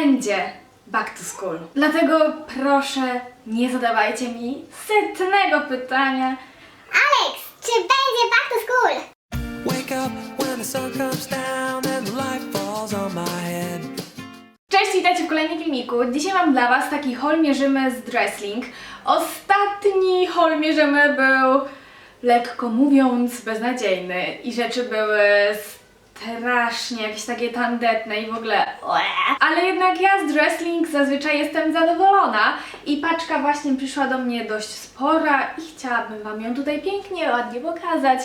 będzie back to school. Dlatego proszę, nie zadawajcie mi setnego pytania. Alex, czy będzie back to school? Wake up when the sun comes down and the light falls on my head. Cześć, witajcie w kolejnym filmiku. Dzisiaj mam dla Was taki haul mierzymy z Dressling. Ostatni haul mierzymy był, lekko mówiąc, beznadziejny i rzeczy były strasznie jakieś takie tandetne i w ogóle. Ale jednak ja z Dressling zazwyczaj jestem zadowolona i paczka właśnie przyszła do mnie dość spora i chciałabym Wam ją tutaj pięknie, ładnie pokazać.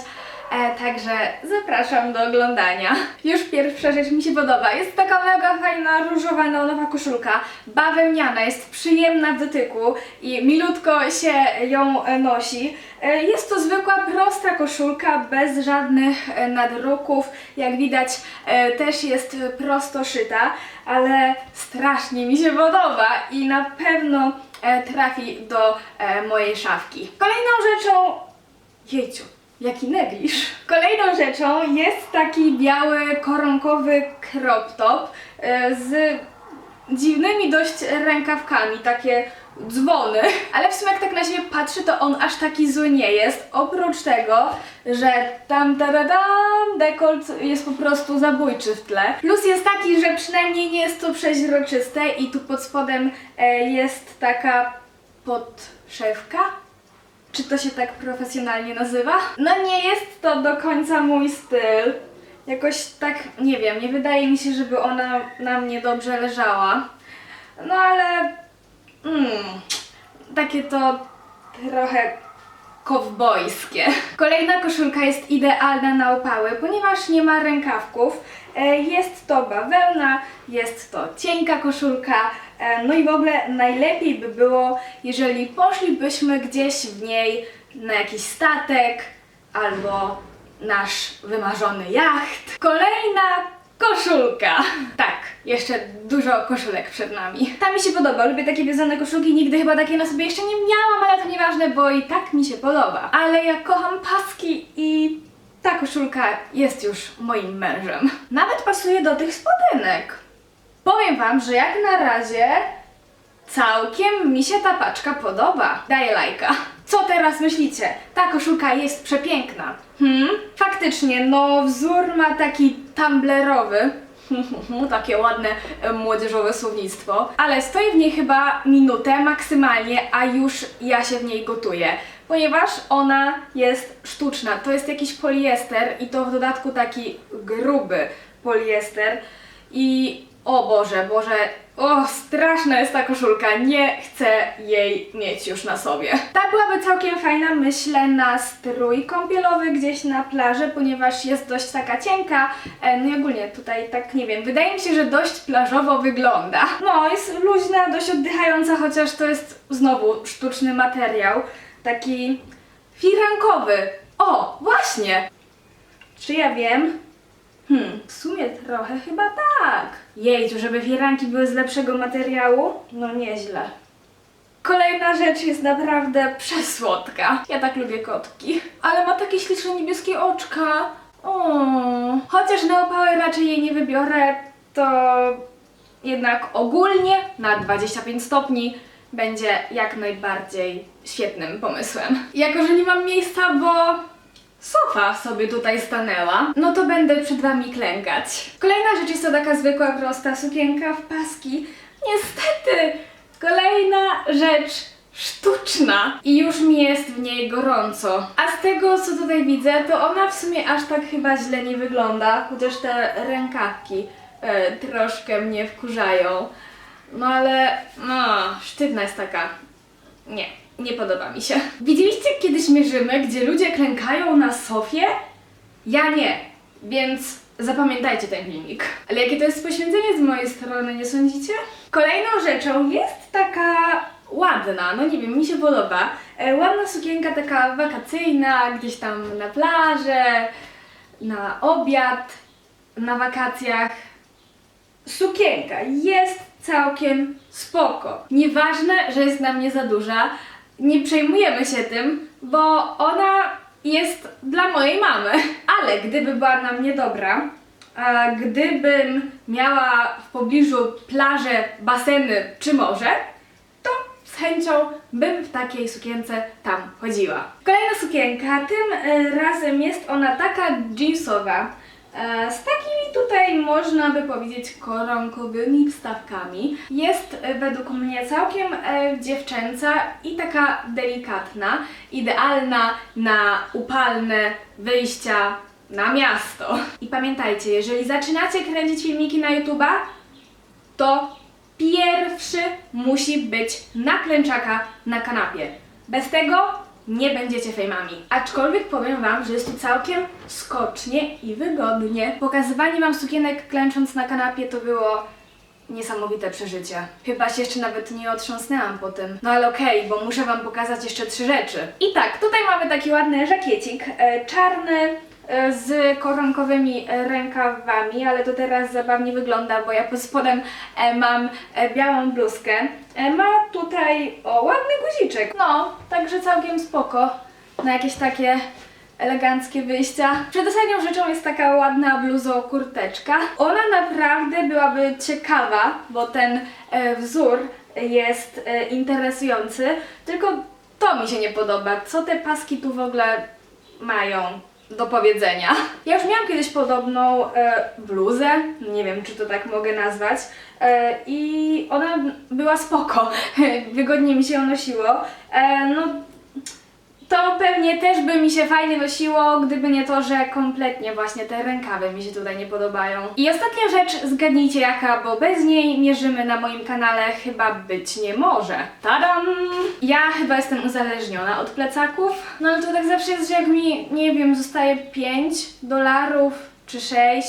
E, także zapraszam do oglądania. Już pierwsza rzecz mi się podoba. Jest taka mega fajna, różowa, neonowa koszulka. Bawełniana, jest przyjemna w dotyku i milutko się ją e, nosi. E, jest to zwykła, prosta koszulka, bez żadnych e, nadruków. Jak widać, e, też jest prosto szyta, ale strasznie mi się podoba i na pewno e, trafi do e, mojej szafki. Kolejną rzeczą Jejciu, jaki negliż. Kolejną rzeczą jest taki biały, koronkowy crop top e, z dziwnymi dość rękawkami, takie dzwony. Ale w sumie jak tak na siebie patrzy, to on aż taki zły nie jest. Oprócz tego, że tam taradam, dekolt jest po prostu zabójczy w tle. Plus jest taki, że przynajmniej nie jest to przeźroczyste i tu pod spodem e, jest taka podszewka. Czy to się tak profesjonalnie nazywa? No nie jest to do końca mój styl. Jakoś tak, nie wiem, nie wydaje mi się, żeby ona na mnie dobrze leżała. No ale... Mm, takie to trochę kowbojskie. Kolejna koszulka jest idealna na opały, ponieważ nie ma rękawków. E, Jest to bawełna, jest to cienka koszulka, e, no i w ogóle najlepiej by było, jeżeli poszlibyśmy gdzieś w niej na jakiś statek albo nasz wymarzony jacht. Kolejna koszulka. Tak, jeszcze dużo koszulek przed nami. Ta mi się podoba, lubię takie wiązane koszulki, nigdy chyba takiej na sobie jeszcze nie miałam, ale to nieważne, bo i tak mi się podoba. Ale ja kocham paski i ta koszulka jest już moim mężem. Nawet pasuje do tych spodenek. Powiem wam, że jak na razie Całkiem mi się ta paczka podoba. Daję lajka. Co teraz myślicie? Ta koszulka jest przepiękna. Hmm? Faktycznie, no wzór ma taki tumblerowy. Takie ładne e, młodzieżowe słownictwo. Ale stoi w niej chyba minutę maksymalnie, a już ja się w niej gotuję. Ponieważ ona jest sztuczna. To jest jakiś poliester i to w dodatku taki gruby poliester. I o Boże, Boże, o straszna jest ta koszulka, nie chcę jej mieć już na sobie. Ta byłaby całkiem fajna, myślę, na strój kąpielowy gdzieś na plaży, ponieważ jest dość taka cienka, e, no i ogólnie tutaj tak, nie wiem, wydaje mi się, że dość plażowo wygląda. No, jest luźna, dość oddychająca, chociaż to jest znowu sztuczny materiał, taki firankowy. O, właśnie! Czy ja wiem? Hmm, w sumie trochę chyba tak. Jejciu, żeby firanki były z lepszego materiału? No nieźle. Kolejna rzecz jest naprawdę przesłodka. Ja tak lubię kotki. Ale ma takie śliczne niebieskie oczka. O. Chociaż na raczej jej nie wybiorę, to jednak ogólnie na 25 stopni będzie jak najbardziej świetnym pomysłem. Jako, że nie mam miejsca, bo sofa sobie tutaj stanęła, no to będę przed wami klękać. Kolejna rzecz jest to taka zwykła, prosta sukienka w paski. Niestety, kolejna rzecz sztuczna i już mi jest w niej gorąco. A z tego, co tutaj widzę, to ona w sumie aż tak chyba źle nie wygląda, chociaż te rękawki e, troszkę mnie wkurzają. No ale, no, sztywna jest taka. Nie, nie podoba mi się. Widzieliście kiedyś mierzymy, gdzie ludzie klękają na sofie? Ja nie, więc zapamiętajcie ten filmik. Ale jakie to jest poświęcenie z mojej strony, nie sądzicie? Kolejną rzeczą jest taka ładna, no nie wiem, mi się podoba. E, ładna sukienka taka wakacyjna, gdzieś tam na plażę, na obiad, na wakacjach sukienka jest całkiem spoko. Nieważne, że jest na mnie za duża, nie przejmujemy się tym, bo ona jest dla mojej mamy. Ale gdyby była na mnie dobra, gdybym miała w pobliżu plaże, baseny czy morze, to z chęcią bym w takiej sukience tam chodziła. Kolejna sukienka, tym e, razem jest ona taka jeansowa, z takimi tutaj można by powiedzieć koronkowymi wstawkami. Jest e, według mnie całkiem e, dziewczęca i taka delikatna, idealna na upalne wyjścia na miasto. I pamiętajcie, jeżeli zaczynacie kręcić filmiki na YouTube'a, to pierwszy musi być na klęczaka na kanapie. Bez tego nie będziecie fejmami. Aczkolwiek powiem Wam, że jest tu całkiem skocznie i wygodnie. Pokazywanie Wam sukienek klęcząc na kanapie to było niesamowite przeżycie. Chyba się jeszcze nawet nie otrząsnęłam po tym. No ale okej, bo muszę Wam pokazać jeszcze trzy rzeczy. I tak, tutaj mamy taki ładny żakiecik, e, czarny, z koronkowymi e, rękawami, ale to teraz zabawnie wygląda, bo ja pod spodem e, mam e, białą bluzkę. E, ma tutaj o ładny guziczek. No, także całkiem spoko na jakieś takie eleganckie wyjścia. Przedostatnią rzeczą jest taka ładna bluzo kurteczka. Ona naprawdę byłaby ciekawa, bo ten e, wzór jest e, interesujący, tylko to mi się nie podoba. Co te paski tu w ogóle mają do powiedzenia? Ja już miałam kiedyś podobną e, bluzę, nie wiem czy to tak mogę nazwać, e, i ona była spoko, wygodnie mi się ją nosiło. E, no to pewnie też by mi się fajnie nosiło, gdyby nie to, że kompletnie właśnie te rękawy mi się tutaj nie podobają. I ostatnia rzecz, zgadnijcie jaka, bo bez niej mierzymy na moim kanale chyba być nie może. Tadam! Ja chyba jestem uzależniona od plecaków, no ale to tak zawsze jest, że jak mi, nie wiem, zostaje 5 dolarów czy 6,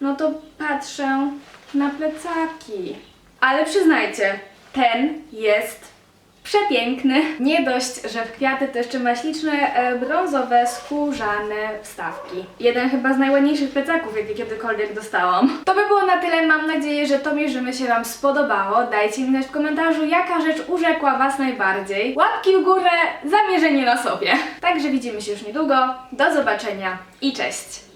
no to patrzę na plecaki. Ale przyznajcie, ten jest Przepiękny. Nie dość, że w kwiaty to jeszcze ma śliczne e, brązowe, skórzane wstawki. Jeden chyba z najładniejszych plecaków, jakie kiedykolwiek dostałam. To by było na tyle. Mam nadzieję, że to mierzymy się Wam spodobało. Dajcie mi znać w komentarzu, jaka rzecz urzekła Was najbardziej. Łapki w górę, zamierzenie na sobie. Także widzimy się już niedługo. Do zobaczenia i cześć!